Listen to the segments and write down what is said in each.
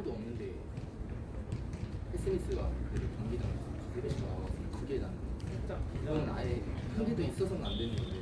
아무도 없는데 그래도 경기장 세배씩 나와서 그게 난 그건 아예 한 개도 있어서는 안 되는 건데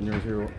안녕하세요.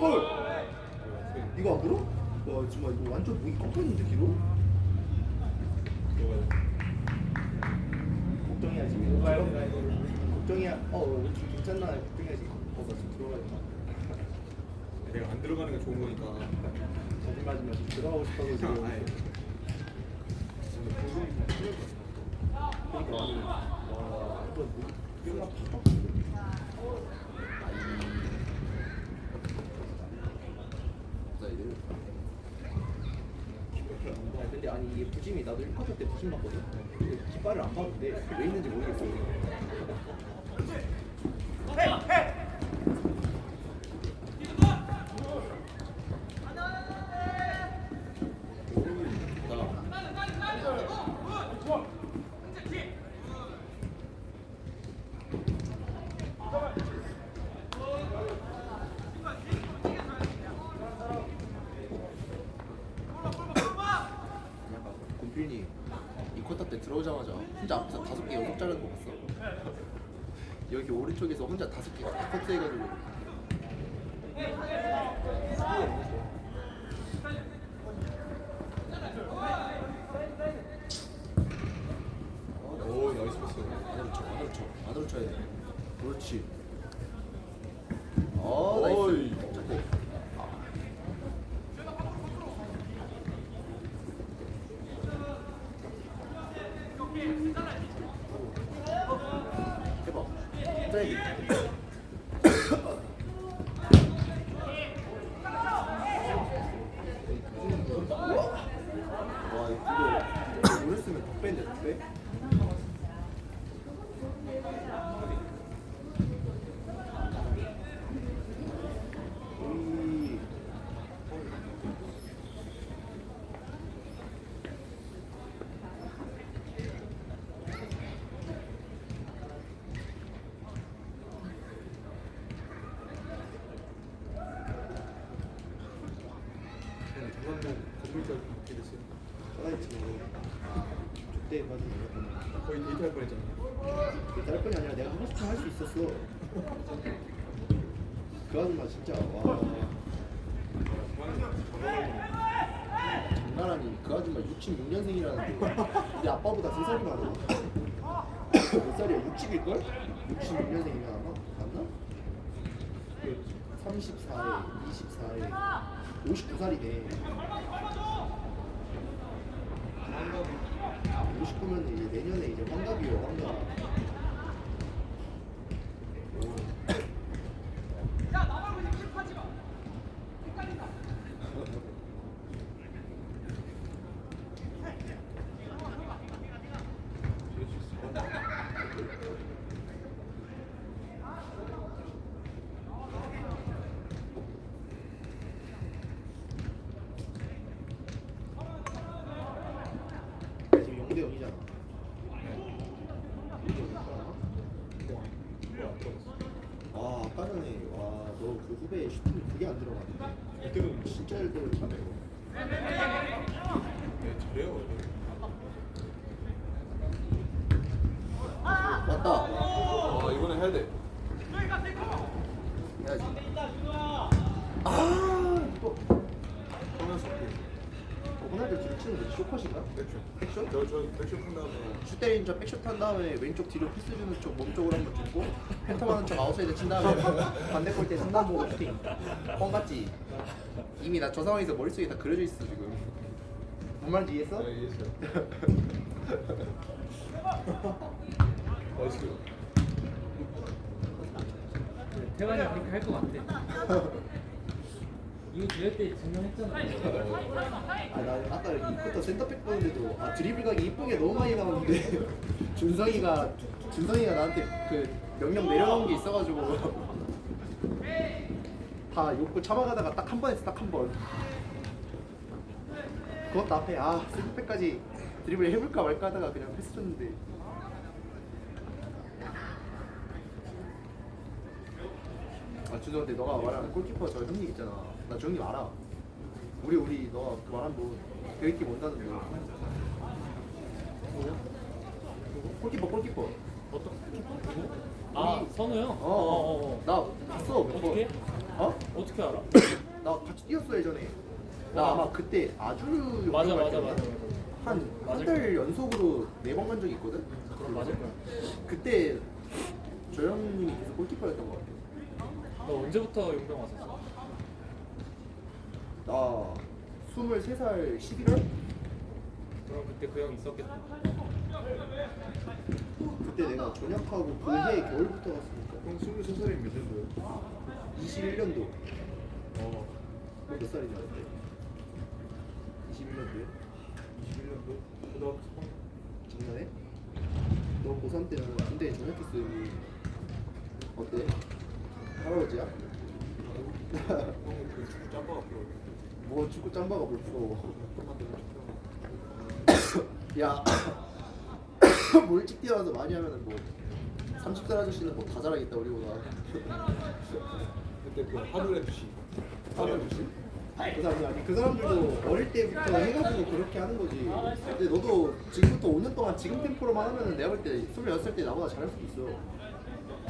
펄 이거 안 불어? 와 정말 이거 완전 목이 꺾였는데 뒤로? 걱정해야지. 걱정이야 어 괜찮나 걱정해야지. 어나 지금 들어가야지 내가 안 들어가는 게 좋은 거니까. 거짓말하지 마. 들어가고 싶어서 지금. 아 예. 그러니까 와 이거 목이 뼈가 팍 사이드. 아, 근데 아니 이게 부심이 나도 1쿼터 때 부심 맞거든. 근데 깃발을 안 봤는데 왜 있는지 모르겠어. 약간 곰필이 이 쿼터 때 들어오자마자 혼자 앞에서 다섯 개 연속 자르는 거 봤어? 여기 오른 쪽에서 혼자 다섯 개 커트 해가지고 오 나이스 패스. 안으로 쳐 안으로 쳐 안으로 쳐야 돼 그렇지 어 나이스 어이. 어쨌든 해봐 트레이 와 이거 이랬으면 더 빼는데 더 빼? 이 저는 중간도 건물까지 바뀌게 됐어요. 떠나있지 뭐 그때 맞은 거 거의 데이트할 뻔했잖아요. 다를 뿐이 아니라 내가 하고 있었어 그 아줌마 진짜 와 장난하니 그 아줌마 66년생이라는데 내 아빠보다 3살이 많아 몇 살이야? 60일걸? 66년생이면 아마? 맞나? 34에 24에 59살이네 59면 이제 내년에 이제 환갑이요 환갑 지금 0대 0이잖아 아 아까 전에 와너 그 후배 슈팅 그게 안 들어갔는데. 이때는 진짜 잘 들어갔네 네, 잘해요. 왔다 아 이번에 해야 돼. 해야지 아또 하면서 그 호날두 뒤로 치는데 쇼컷인가? 백쇼. 백쇼? 저저 백쇼 한 다음에 슛 때리는 척 백슛 한 다음에 왼쪽 뒤로 패스 주는 척 몸쪽으로 한번 주고 팬텀하는 척 아웃사이드 친 다음에 반대 골대 상단 보고 슈팅 뻥 같지? 이미 나 저 상황에서 머릿속에 다 그려져 있어 지금 뭔 말인지 이해했어? 네, 이해했어요. 나이스. 태환이 그렇게 할 것 같아. 이거 대회 때 증명했잖아. 아 나 아까 여기 이부터 센터백 보는데도 아 드리블 각이 이쁜 게 너무 많이 나오는데 준성이가 준성이가 나한테 그 명령 내려놓은 게 있어가지고 다 욕구 참아가다가 딱 한 번 했어 딱 한 번. 그것도 앞에 아 스리백까지 드리블 해볼까 말까 하다가 그냥 패스 줬는데 아 죄송한데 너가 말한 골키퍼 저 형님 있잖아 나저 형님 알아 우리 우리 너가 그 말한 분 대리팀 온다는 분 뭐야? 골키퍼 골키퍼 어떤 누구? 아 선우 형? 어 어 어 나 봤어 몇 번. 어떻게? 어? 어떻게 알아? 나 같이 뛰었어 예전에 나 아마 그때 아주 맞아 맞아? 맞아. 한 맞을 한달 연속으로 네 번 간 적이 있거든? 그럼 맞을 거야. 그때 저 형님이 계속 골키퍼였던 것 같아 너 언제부터 용병 왔었어? 나 23살 11월? 그럼 그때 그 형 있었겠다. 그때 내가 전역하고 그해 겨울부터 갔으니까 형 23살이면 몇 년도야? 21년도 어, 너몇 살이냐 그때? 21년도에? 21년도? 고등학교 3학년 장난해? 너 고3 때는 군대에 전역했어 이미 어때? 할아버지야? 형은 그 축구 짬바가 부 뭐 축구 짬바가 뭘 부러워 야 몰찍 뛰어나서 많이 하면은 뭐 30살 아저씨는 뭐 다 잘하겠다 우리보다. 그때 그 하늘 FC 하늘 아저씨? 그 사람이 아니 그 사람들도 어릴 때부터 해가지고 그렇게 하는 거지. 근데 너도 지금부터 5년 동안 지금 템포로만 하면은 내가 볼 때 26살 때 나보다 잘할 수도 있어.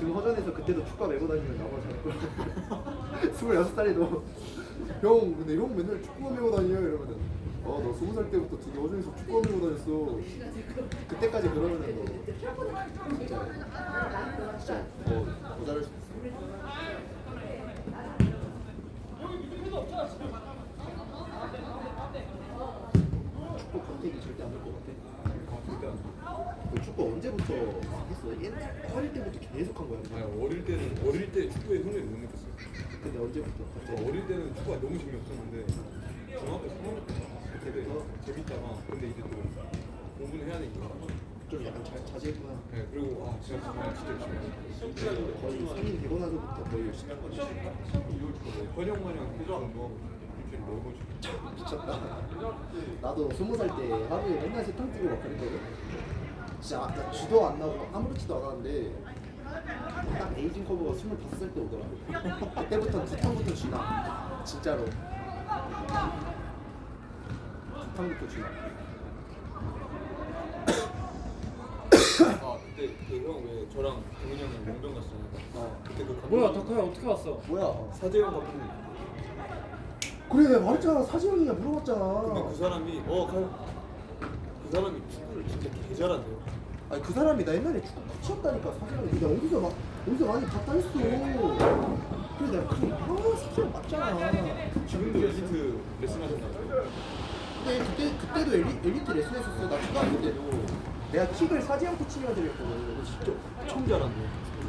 등 허전해서 그때도 축구 메고 다니면 나보다 잘할 거야. 26살에도 형 근데 형 맨날 축구만 메고 다녀 이러면은 어너 20살 때부터 등이 허전해서 축구만 메고 다녔어. 그때까지 그러면은 너 진짜 진짜 더, 더 잘할 수도 있어. 축구 컨택이 절대 안 될 것 같아. 돼. 너 축구 언제부터 했어? 옛날 어릴 때부터 계속 한 거야? 아니 어릴 때는 어릴 때 축구에 흥미를 못 느꼈어요 근데 언제부터 갑자기? 어릴 때는 축구가 너무 재미없었는데 중학교 3학년 때 그때 재밌잖아 근데 이제 또 공부는 해야 되니까 좀 약간 자, 자제했구나. 네 그리고 아 제가 정말 진짜 열심히 했어요. 거의 성인 되고 나서부터 거의 열심히 한 거지 현영 마냥 해장 운동하고 일주일에 네 번씩 미쳤다. 나도 스무 살 때 하루에 맨날 세탕 뛰고 막 그랬거든. 진짜 아- 나 쥐도 안 나고 아무렇지도 않았는데 딱 에이징 커버가 25살 때 오더라고 그때부터 두탕부터 쥐나. 진짜로. 두탕부터 쥐나. 아 그때 그 형 왜 저랑 동훈이 형이랑 용병 갔잖아요. 어. 그때 그 감독님 뭐야 덕화야 어떻게 왔어? 뭐야? 사재영 감독님. 그래 내가 말했잖아. 사지영이가 물어봤잖아. 근데 그 사람이 어그 사람이 축구를 진짜 개 잘한대요 아니 그 사람이 나 옛날에 축구 코치였다니까 사지영이 내가 어디서 막 어디서 많이 봤다 했어. 그래 내가 그래 아 사지영 맞잖아. 지금도 엘리트 레슨 하셨나요? 근데 그때 그때도 엘리, 엘리트 레슨 했었어. 나 초등학교 때도. 내가 킥을 사지영 코치님한테 배웠거든 진짜 엄청 잘한대요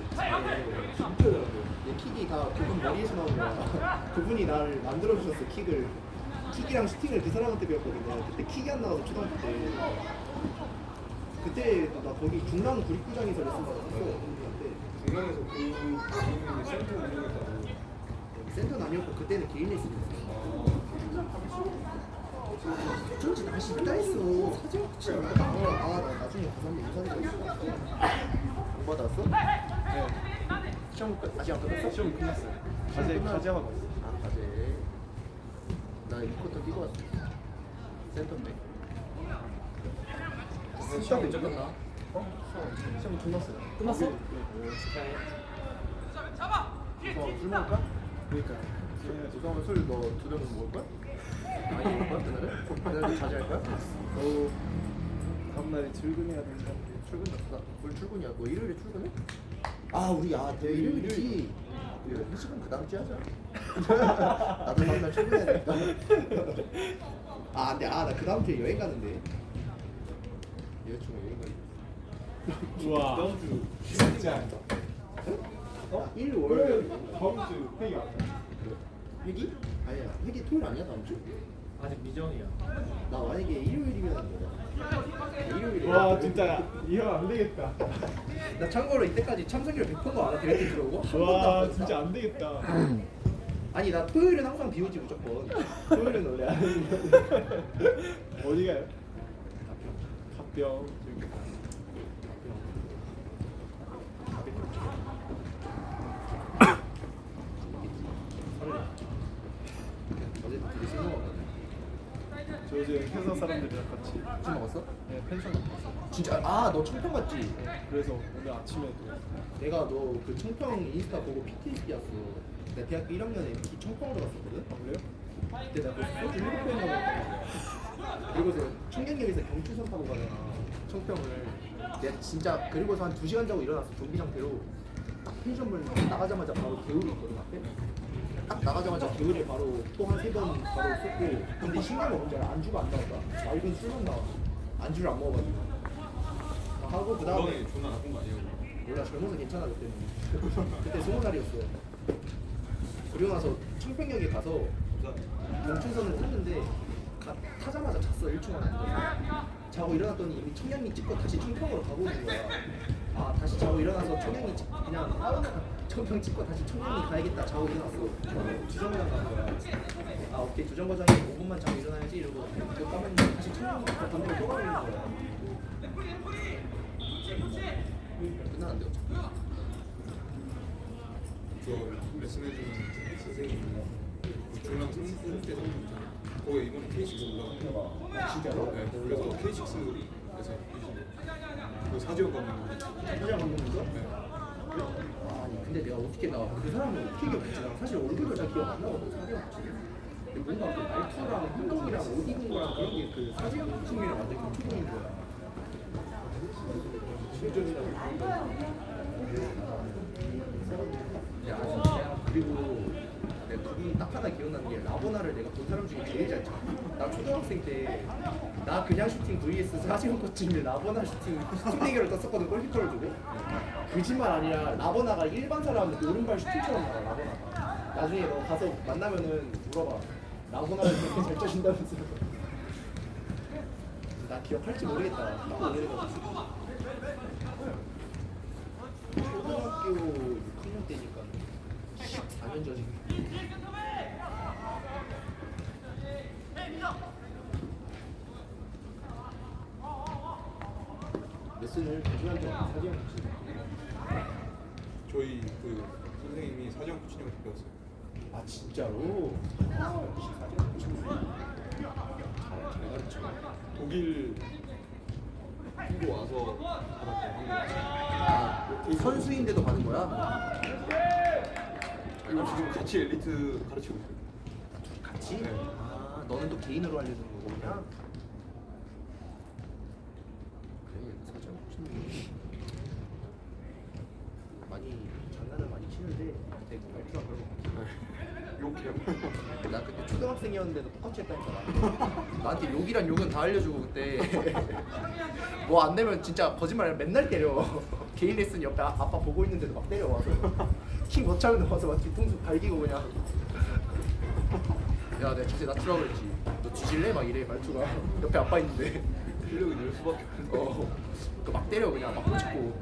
진짜 잘한대요 내 킥이 다 그분 머리에서 나온 거야. 그분이 나를 만들어주셨어 킥을. 킥이랑 슈팅을 그 사람한테 배웠거든. 내가 그때 킥이 안 나와서 초등학교 때 그때 나 거기 중랑 구립구장에서 레슨 받았었어. 중앙에서 그 개인이 센터 운영했다고. 센터는 아니었고 그때는 개인 레슨이었어. 어쩐지 날씨 있다 했어. 사진 붙지 아나 나중에 가서 한번 인사드려 못 받았어? 네. 시험 끝 아직 안 끝났어? 시험 끝났어요. 과제 과제 하고 있어 아 과제 나 이쿼터 뛰고 왔어. 센터인데 시험 언제 끝나? 어? 시험 끝났어요 끝났어? 네. 어, 술 먹을까? 그러니까 조성은 술 너두병 먹을 거야? 많이 먹을 거야 그날은? 그날은 자제할 거야? 어 다음날에 출근해야 된다 출근 나, 뭘 출근이야? 너 일요일에 출근해? 아 우리 아 대회 일요일이지 우리 회식은 그 다음 주에 하자 나도 다음날 출근해야 되니까 아 근데 아나 그 다음 주에 여행 가는데 여자친구 여행 가기 우와. 다음 주 쉬는 아니다 어? 일 월. 다음 주 회의 안 해. 회기? 아니야 회기 토요일 아니야 다음 주? 아직 미정이야. 나 만약에 일요일이면 뭐야? 일요일에 와 진짜 이형 안 되겠다. 나 참고로 이때까지 참석률 100%인 거 알아? 대회 때 들어오고? 한 번도 안 와. 진짜 안 되겠다. 아니 나 토요일은 항상 비우지 무조건. 토요일은 원래 안. 어디 가요? 술 먹었거든. 저 요즘 회사 사람들이랑 같이 술 먹었어? 네, 펜션 갔어 진짜 아 너 청평 갔지? 그래서 오늘 아침에도 내가 너 그 청평 인스타 보고 PTSD였어. 내가 대학교 1학년에 PT 청평으로 갔었거든. 아, 그래요? 그때 거기서 소주 일곱 병 먹었거든. 그리고서 청량역에서 경추선 타고 가잖아. 청평을. 내가 진짜 그리고서 한 2시간 자고 일어났어. 좀비 상태로. 딱 펜션물 나가자마자 바로 개울이 있거든 앞에. 딱 나가자마자 개울에 바로 또 한 세 번 바로 쏟고. 근데 신기한 건 뭔지 알아? 안주가 안 나왔다. 맑은 술만 나와. 안주를 안 먹어가지고. 하고 그 다음에 존나 나쁜 거 아니에요? 몰라 젊어서 괜찮아 그때는 그때 스무 살이었어 그리고 나서 청평역에 가서 경춘선을 탔는데 가, 타자마자 잤어 1초 만에. 자고 일어났더니 이미 청량리 찍고 다시 청평으로 가고 있는 거야. 아 다시 자고 일어나서 청량리 찍 그냥 청평 찍고 다시 청량리 가야겠다. 자고 일어났어. 주정거장 가는 거야. 아 오케이. 주정거장에 5분만 자고 일어나야지 이러고 그 까만 다시 청량리 반대로 또 가고 있는 거야. 끝나는데 어차피. 저 레슨 해주는 선생님이 중랑 선수 때 선수 있잖아요. 거기 이번에 K6 올라갔다가 진짜로? 네, 그래서 K6에서 그 사지원 감독 사장 감독님도? 네. 아니 근데 내가 어떻게 나그 사람을 어떻게 기억했지? 나 사실 얼굴도 잘 기억 안 나거든 없지 근데 뭔가 그 말투랑 행동이랑 옷 입은 거랑 그런 게 그 사진 친구랑 완전 겹쳐보이는 거야 야 진짜 그리고 이딱 하나 기억나는 게 라보나를 내가 본 사람 중에 제일 잘 쳐. 나 초등학생 때 나 그냥 슈팅 vs 사지원 코치인데 라보나 슈팅 슈팅 대결을 떴었거든 골키퍼를 두고. 거짓말 아니야 라보나가 일반 사람 오른발 슈팅처럼 나와 라보나가. 나중에 너 가서 만나면은 물어봐. 라보나를 그렇게 잘 쳐준다면서. 나 기억할지 모르겠다. 초등학교 6학년 때니까 14년 전이니까 레슨을 2시간 동안 사진 없이 저희 그 선생님이 사지원 코치님한테 배웠어요. 아 진짜로? 아 역시 사진 없이 잘 가르쳐 독일 한국 와서 받았던 한국 아, 선수인데도 받은 거야? 이거 지금 같이 엘리트 가르치고 있어요. 같이? 네. 아 너는 또 개인으로 알려주는 거구나? 그래 사진 없이 많이 장난을 많이 치는데 되게 말투가 그런 거 욕해요. 나 그때 초등학생이었는데도 똑같이 했다니까 나한테 욕이란 욕은 다 알려주고 그때 뭐 안 되면 진짜 거짓말 맨날 때려 개인 레슨 옆에 아, 아빠 보고 있는데도 막 때려 와서 킹못 참는 와서 막 뒤통수 갈기고 그냥. 야 내가 진짜 낮추라 그랬지. 너 뒤질래? 막 이래 말투가. 옆에 아빠 있는데. 실력이 늘 수밖에 없는데. 어그 막 때려 그냥. 막 꼬집고